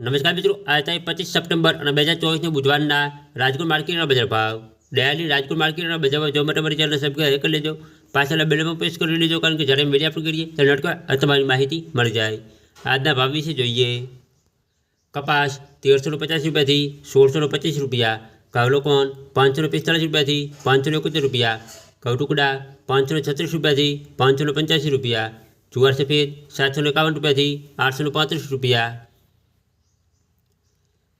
નમસ્કાર મિત્રો આજે તારીખ પચીસ સપ્ટેમ્બર અને બે હજાર ચોવીસને બુધવારના રાજકોટ માર્કેટના બજાર ભાવ ડેલી રાજકોટ માર્કેટના બજારમાં જોવા માટે મારી ચેનલ સબસ્ક્રાઈબ કરી લેજો પાછળ બેલમાં પ્રેસ કરી લેજો કારણ કે જ્યારે મીડિયા પર કરીએ ત્યારે નટકા તમારી માહિતી મળી જાય આજના ભાવ વિશે જોઈએ કપાસ તેરસો પચાસ રૂપિયાથી સોળસો પચીસ રૂપિયા કાવલોકોન પાંચસો પિસ્તાળીસ રૂપિયાથી પાંચસો એકોતેર રૂપિયા કવટુકડા પાંચસો છત્રીસ રૂપિયાથી પાંચસો પંચ્યાસી રૂપિયા જુવાર સફેદ સાતસો એકાવન રૂપિયાથી આઠસો પાંત્રીસ રૂપિયા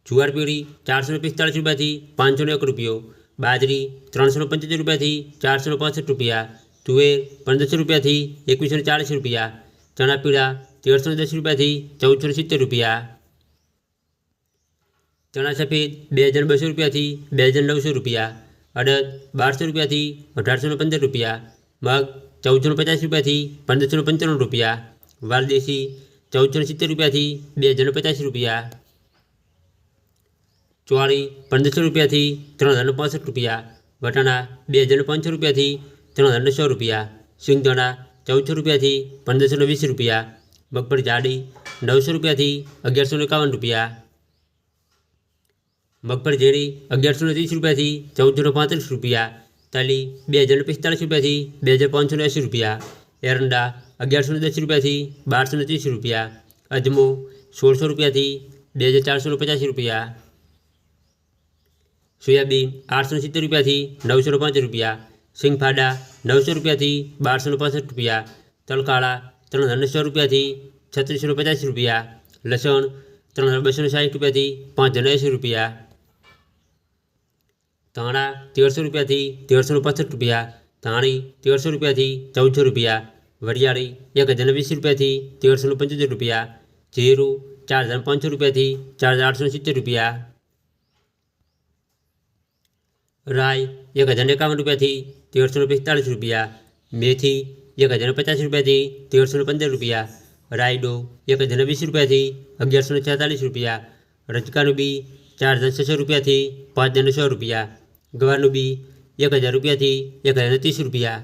જુવાર પીળી ચારસો પિસ્તાળીસ રૂપિયાથી પાંચસો એક રૂપિયો બાજરી ત્રણસો પંચોતેર રૂપિયાથી ચારસો પાસઠ રૂપિયા તુવેર પંદરસો રૂપિયાથી એકવીસો ચાળીસ રૂપિયા ચણા પીળા તેરસો દસ રૂપિયાથી ચૌદસો સિત્તેર રૂપિયા ચણા સફેદ બે હજાર બસો રૂપિયાથી બે હજાર નવસો રૂપિયા અડદ બારસો રૂપિયાથી અઢારસો પંદર રૂપિયા મગ ચૌદસો પચાસ રૂપિયાથી પંદરસો પંચાણું રૂપિયા વાલદેશી ચૌદસો સિત્તેર રૂપિયાથી બે હજાર પચાસ રૂપિયા ચોળી પંદરસો રૂપિયાથી ત્રણ હજાર પાસઠ રૂપિયા વટાણા બે હજાર પાંચસો રૂપિયાથી ત્રણ હજાર સો રૂપિયા સિંગદાણા ચૌદસો રૂપિયાથી પંદરસો વીસ રૂપિયા મગફળી જાડી નવસો રૂપિયાથી અગિયારસો એકાવન રૂપિયા મગફળી ઝેરી અગિયારસો ત્રીસ રૂપિયાથી ચૌદસો પાંત્રીસ રૂપિયા તલી બે હજાર પિસ્તાળીસ રૂપિયાથી બે હજાર પાંચસો એંસી રૂપિયા એરંડા અગિયારસો દસ રૂપિયાથી બારસો ત્રીસ રૂપિયા અજમો સોળસો રૂપિયાથી બે હજાર ચારસો પચાસી રૂપિયા સોયાબીન આઠસો સિત્તેર રૂપિયાથી નવસો પાંચ રૂપિયા સિંગફાડા નવસો રૂપિયાથી બારસો પાસઠ રૂપિયા તલકાળા ત્રણ હજાર સો રૂપિયાથી છત્રીસો પચાસ રૂપિયા લસણ ત્રણ હજાર બસો સાઠ રૂપિયાથી પાંચ હજાર એંસી રૂપિયા ધાણા તેરસો રૂપિયાથી તેરસો પાસઠ રૂપિયા ધાણી તેરસો રૂપિયાથી ચૌદસો રૂપિયા વરિયાળી એક હજાર વીસ રૂપિયાથી તેરસો પંચોતેર રૂપિયા જીરું ચાર હજાર પાંચસો રૂપિયાથી ચાર હજાર આઠસો સિત્તેર રૂપિયા રાય એક હજાર એકાવન રૂપિયાથી તેરસો પિસ્તાળીસ રૂપિયા, મેથી એક હજાર પચાસ રૂપિયાથી તેરસો પંદર રૂપિયા, રાયડો એક હજાર વીસ રૂપિયાથી અગિયારસો છેતાલીસ રૂપિયા, રજકાનું બી ચાર હજાર છસો રૂપિયાથી પાંચ હજાર સો રૂપિયા, ગવારનું બી એક હજાર રૂપિયાથી એક હજાર ત્રીસ રૂપિયા.